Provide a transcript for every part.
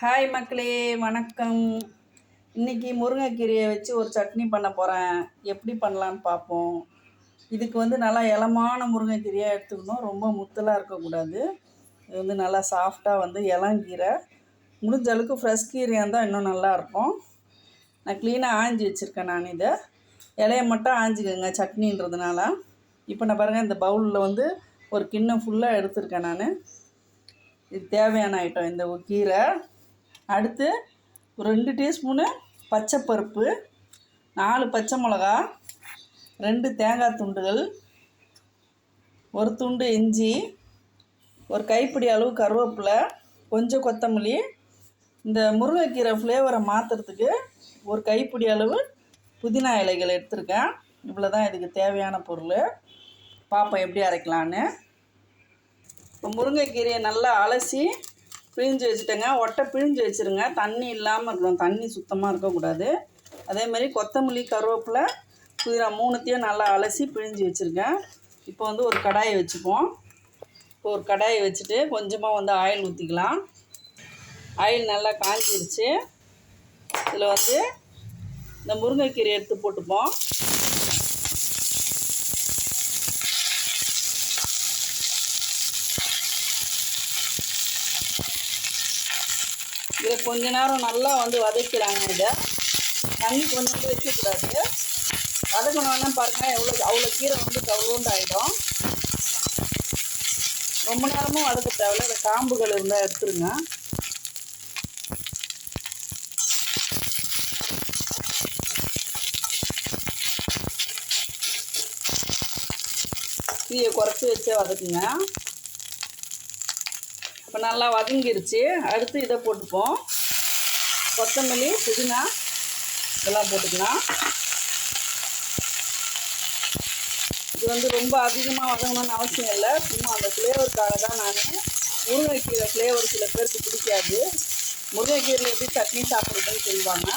Hi மக்களே வணக்கம். இன்னைக்கு முருங்கைக்கீரையை வச்சு ஒரு சட்னி பண்ண போகிறேன் எப்படி பண்ணலான்னு பார்ப்போம். இதுக்கு வந்து நல்லா இளமான முருங்கைக்கீரையாக எடுத்துக்கணும். ரொம்ப முத்தலாக இருக்கக்கூடாது. இது வந்து நல்லா சாஃப்டாக வந்து இளங்கீரை. முடிஞ்ச அளவுக்கு ஃப்ரெஷ் கீரையாக இருந்தால் இன்னும் நல்லாயிருக்கும் நான் க்ளீனாக ஆஞ்சி வச்சுருக்கேன் நான் இதை. இலைய மட்டும் ஆஞ்சிக்கோங்க சட்னின்றதுனால. இப்போ நான் பாருங்கள் இந்த பவுலில் வந்து ஒரு கிண்ணம் ஃபுல்லாக எடுத்திருக்கேன் நான். இது தேவையான ஐட்டம் இந்த கீரை. அடுத்து ஒரு ரெண்டு டீஸ்பூனு பச்சைப்பருப்பு நாலு பச்சை மிளகா ரெண்டு தேங்காய் துண்டுகள் ஒரு துண்டு இஞ்சி ஒரு கைப்பிடி அளவு கருவேப்பிலை கொஞ்சம் கொத்தமல்லி. இந்த முருங்கைக்கீரை ஃப்ளேவரை மாற்றுறதுக்கு ஒரு கைப்பிடி அளவு புதினா இலைகள் எடுத்திருக்கேன். இவ்வளோ தான் இதுக்கு தேவையான பொருள். பார்ப்போம் எப்படி அரைக்கலான்னு. இப்போ முருங்கைக்கீரையை நல்லா அலசி பிழிஞ்சு வச்சுட்டேங்க. ஒட்டை பிழிஞ்சு வச்சுருங்க. தண்ணி இல்லாமல் இருக்கணும். தண்ணி சுத்தமாக இருக்கக்கூடாது. அதே மாதிரி கொத்தமல்லி கருவேப்பிலை புதினா மூணுத்தையும் நல்லா அலசி பிழிஞ்சு வச்சுருக்கேன். இப்போ வந்து ஒரு கடாயை வச்சுப்போம். இப்போ ஒரு கடாயை வச்சுட்டு கொஞ்சமாக வந்து ஆயில் ஊற்றிக்கலாம் ஆயில் நல்லா காஞ்சிருச்சு. இதில் வந்து இந்த முருங்கைக்கீரை எடுத்து போட்டுப்போம். இதை கொஞ்ச நேரம் நல்லா வந்து வதக்கிறாங்க இதை. தண்ணி கொஞ்சம் வச்சுக்கூடாது வைக்கக்கூடாது. வதக்கணுன்னா பாருங்கள் எவ்வளோ அவ்வளோ கீரை வந்து கவுண்டு ஆகிடும் ரொம்ப நேரமும் வதக்க தேவையில்ல இந்த காம்புகள் இருந்தால் எடுத்துருங்க. தீயை குறைச்சி வச்சே வதக்குங்க. இப்போ நல்லா வதங்கிருச்சு. அடுத்து இதை போட்டுப்போம். கொத்தமல்லி புதினா இதெல்லாம் போட்டுக்கலாம். இது வந்து ரொம்ப அதிகமாக வதங்கணும்னு அவசியம் இல்லை. சும்மா அந்த ஃப்ளேவருக்காக தான் நான் முருங்கைக்கீரை ஃப்ளேவர் சில பேருக்கு பிடிக்காது. முருங்கைக்கீரையில் எப்படி சட்னி சாப்பிட்றதுன்னு சொல்லுவாங்க.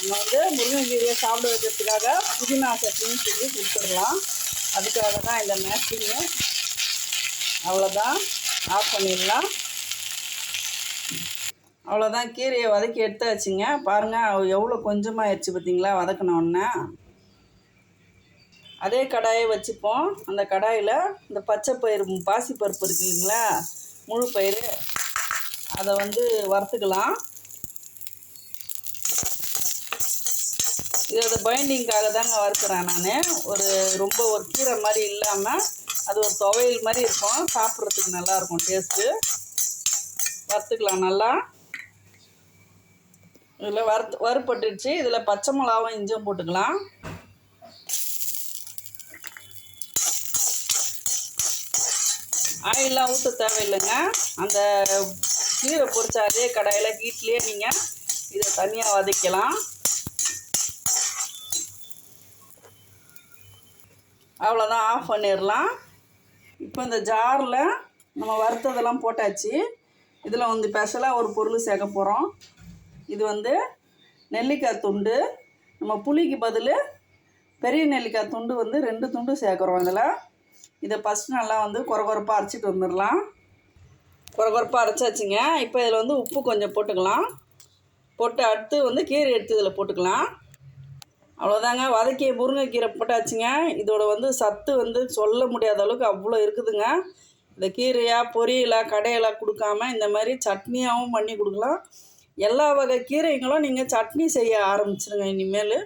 நம்ம வந்து முருங்கைக்கீரையை சாப்பிட வைக்கிறதுக்காக புதினா சட்னின்னு சொல்லி கொடுத்துடலாம். அதுக்காக தான் இந்த மேட்சிங்கு அவ்வளோதான் ஆஃப் பண்ணிடலாம். அவ்வளோதான் கீரையை வதக்கி எடுத்தாச்சுங்க பாருங்கள் எவ்வளோ கொஞ்சமாக ஆயிடுச்சு பார்த்தீங்களா? வதக்கினோடனே அதே கடாயை வச்சுப்போம். அந்த கடாயில் இந்த பச்சை பயிறு பாசிப்பருப்பு இருக்கு இல்லைங்களா? முழு பயிறு. அதை வந்து வறுத்துக்கலாம். இதோட பைண்டிங்காக தாங்க வறுக்கிறேன் நான். ஒரு ரொம்ப ஒரு கீரை மாதிரி இல்லாமல் அது ஒரு துவையல் மாதிரி இருக்கும். சாப்பிட்றதுக்கு நல்லாயிருக்கும் டேஸ்ட்டு வறுத்துக்கலாம் நல்லா. இதில் வறுத்து வறுப்பட்டுடுச்சு இதில் பச்சை மிளகாவும் இஞ்சும் போட்டுக்கலாம். ஆயிலெலாம் ஊற்ற தேவையில்லைங்க. அந்த கீரை பொரிச்ச அதே கடாயில் நீங்கள் இதை தனியாக வதக்கலாம். அவ்வளோதான் ஆஃப் பண்ணிடலாம். இப்போ இந்த ஜாரில் நம்ம வறுத்ததெல்லாம் போட்டாச்சு. இதில் வந்து ஸ்பெஷலாக ஒரு பொருள் சேர்க்க போகிறோம் இது வந்து நெல்லிக்காய் துண்டு. நம்ம புளிக்கு பதில் பெரிய நெல்லிக்காய் துண்டு வந்து ரெண்டு துண்டு சேர்க்குறோம் இதில். இதை ஃபஸ்ட் நல்லா வந்து குறகுறப்பாக அரைச்சிட்டு வந்துடலாம். குறகுறப்பாக அரைச்சாச்சுங்க. இப்போ இதில் வந்து உப்பு கொஞ்சம் போட்டுக்கலாம். போட்டு அடுத்து வந்து கீரை எடுத்து இதில் போட்டுக்கலாம். அவ்வளோதாங்க வதக்கிய முருங்கைக்கீரை போட்டாச்சுங்க. இதோட வந்து சத்து வந்து சொல்ல முடியாத அளவுக்கு அவ்வளோ இருக்குதுங்க. இந்த கீரையாக பொரியலாக கடையெல்லாம் கொடுக்காம இந்த மாதிரி சட்னியாகவும் பண்ணி கொடுக்கலாம். எல்லா வகை கீரைங்களும் நீங்கள் சட்னி செய்ய ஆரம்பிச்சிருங்க இனிமேல்.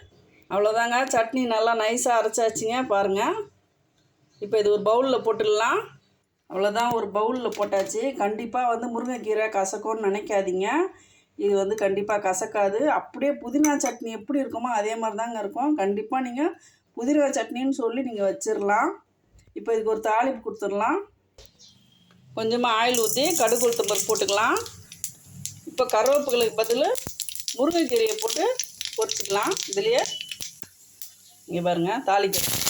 அவ்வளோதாங்க சட்னி நல்லா நைஸாக அரைச்சாச்சுங்க. பாருங்கள் இப்போ இது ஒரு பவுலில் போட்டுடலாம். அவ்வளோதான் ஒரு பவுலில் போட்டாச்சு. கண்டிப்பாக வந்து முருங்கைக்கீரை கசக்கும்னு நினைக்காதீங்க. இது வந்து கண்டிப்பாக கசக்காது. அப்படியே புதினா சட்னி எப்படி இருக்குமோ அதே மாதிரி தாங்க இருக்கும். கண்டிப்பாக நீங்கள் புதினா சட்னின்னு சொல்லி நீங்கள் வச்சிடலாம் இப்போ இதுக்கு ஒரு தாளிப்பு கொடுத்துடலாம். கொஞ்சமாக ஆயில் ஊற்றி கடுகு உளுத்தம்பருப்பு போட்டுக்கலாம். இப்போ கருவேப்புகளுக்கு பதில் முருங்கைக்கீரையை போட்டு பொரிச்சிக்கலாம். இதுலேயே இங்கே பாருங்கள் தாளிக்கிறதுக்கு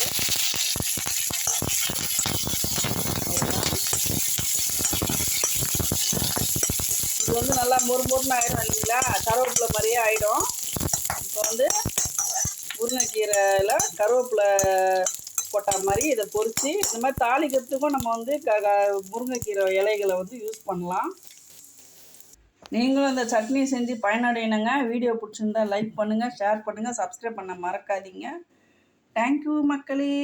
இது வந்து நல்லா மொறு மொறுன்னு ஆகிடும் இல்லைங்களா? கருவேப்பிலை மாதிரியே ஆகிடும் இப்போ வந்து முருங்கைக்கீரையில் கருவேப்பிலை போட்ட மாதிரி இதை பொரித்து இந்த மாதிரி தாளிக்கிறதுக்கும் நம்ம வந்து க க முருங்கைக்கீரை இலைகளை வந்து யூஸ் பண்ணலாம். நீங்களும் இந்த சட்னி செஞ்சு பயனடையினுங்க வீடியோ பிடிச்சிருந்தா லைக் பண்ணுங்கள் ஷேர் பண்ணுங்கள் சப்ஸ்கிரைப் பண்ண மறக்காதீங்க. தேங்க்யூ மக்களே.